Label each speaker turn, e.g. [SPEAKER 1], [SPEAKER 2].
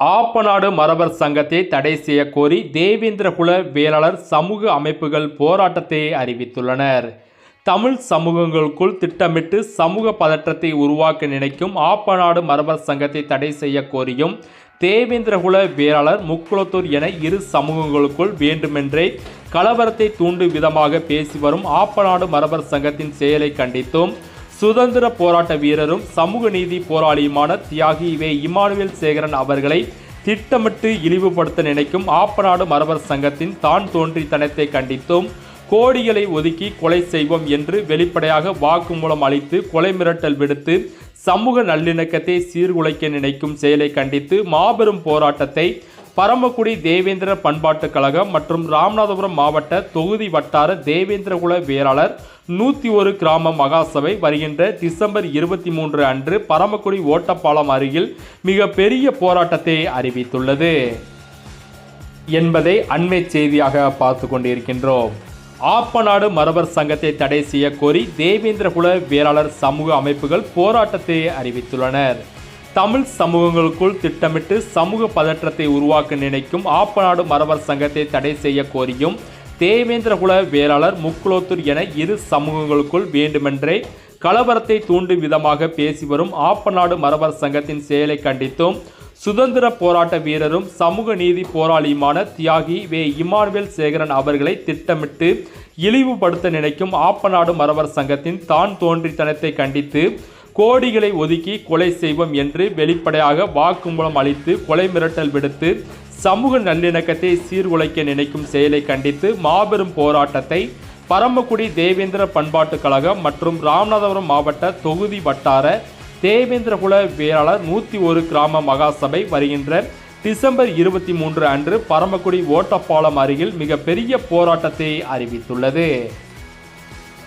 [SPEAKER 1] ஆப்பநாடு மரபர் சங்கத்தை தடை செய்ய கோரி தேவேந்திரகுல வேளாளர் சமூக அமைப்புகள் போராட்டத்தை அறிவித்துள்ளனர். தமிழ் சமூகங்களுக்குள் திட்டமிட்டு சமூக பதற்றத்தை உருவாக்க நினைக்கும் ஆப்பநாடு மரபர் சங்கத்தை தடை செய்ய கோரியும் தேவேந்திரகுல வேளாளர் முக்குளத்தூர் என இரு சமூகங்களுக்குள் வேண்டுமென்றே கலவரத்தை தூண்டும் விதமாக பேசி வரும் ஆப்பநாடு மரபர் சங்கத்தின் செயலை கண்டித்தும் சுதந்திர போராட்ட வீரரும் சமூக நீதி போராளியுமான தியாகி வே. இமானுவேல் சேகரன் அவர்களை திட்டமிட்டு இழிவுபடுத்த நினைக்கும் ஆப்பநாடு மரபர் சங்கத்தின் தான் தோன்றித்தனத்தை கண்டித்தும் கோடிகளை ஒதுக்கி கொலை செய்வோம் என்று வெளிப்படையாக வாக்குமூலம் அளித்து கொலை மிரட்டல் விடுத்து சமூக நல்லிணக்கத்தை சீர்குலைக்க நினைக்கும் செயலை கண்டித்து மாபெரும் போராட்டத்தை பரமக்குடி தேவேந்திர பண்பாட்டுக் கழகம் மற்றும் ராமநாதபுரம் மாவட்ட தொகுதி வட்டார தேவேந்திரகுல வேளாளர் நூற்றி ஒரு கிராம மகாசபை வருகின்ற டிசம்பர் இருபத்தி மூன்று அன்று பரமக்குடி ஓட்டப்பாலம் அருகில் மிக பெரிய போராட்டத்தை அறிவித்துள்ளது என்பதை அண்மை செய்தியாக பார்த்து கொண்டிருக்கின்றோம். ஆப்பநாடு மரபர் சங்கத்தை தடை செய்ய கோரி தேவேந்திரகுல வேளாளர் சமூக அமைப்புகள் போராட்டத்தை அறிவித்துள்ளனர். தமிழ் சமூகங்களுக்குள் திட்டமிட்டு சமூக பதற்றத்தை உருவாக்க நினைக்கும் ஆப்பநாடு மரவர் சங்கத்தை தடை செய்ய கோரியும் தேவேந்திரகுல வேளாளர் முக்குலோத்தூர் என இரு சமூகங்களுக்குள் வேண்டுமென்றே கலவரத்தை தூண்டும் விதமாக பேசி வரும் ஆப்பநாடு மரவர் சங்கத்தின் செயலை கண்டித்தும் சுதந்திர போராட்ட வீரரும் சமூக நீதி போராளியுமான தியாகி வே இமானுவேல் சேகரன் அவர்களை திட்டமிட்டு இழிவுபடுத்த நினைக்கும் ஆப்பநாடு மரவர் சங்கத்தின் தான் தோன்றித்தனத்தை கண்டித்து கோடிகளை ஒதுக்கி கொலை செய்வோம் என்று வெளிப்படையாக வாக்குமூலம் அளித்து கொலை மிரட்டல் விடுத்து சமூக நல்லிணக்கத்தை சீர்குலைக்க நினைக்கும் செயலை கண்டித்து மாபெரும் போராட்டத்தை பரமக்குடி தேவேந்திர பண்பாட்டுக் கழகம் மற்றும் ராமநாதபுரம் மாவட்ட தொகுதி வட்டார தேவேந்திரகுல வேளாளர் நூற்றி ஒரு கிராம மகாசபை வருகின்ற டிசம்பர் இருபத்தி மூன்று அன்று பரமக்குடி ஓட்டப்பாலம் அருகில் மிகப்பெரிய போராட்டத்தை அறிவித்துள்ளது.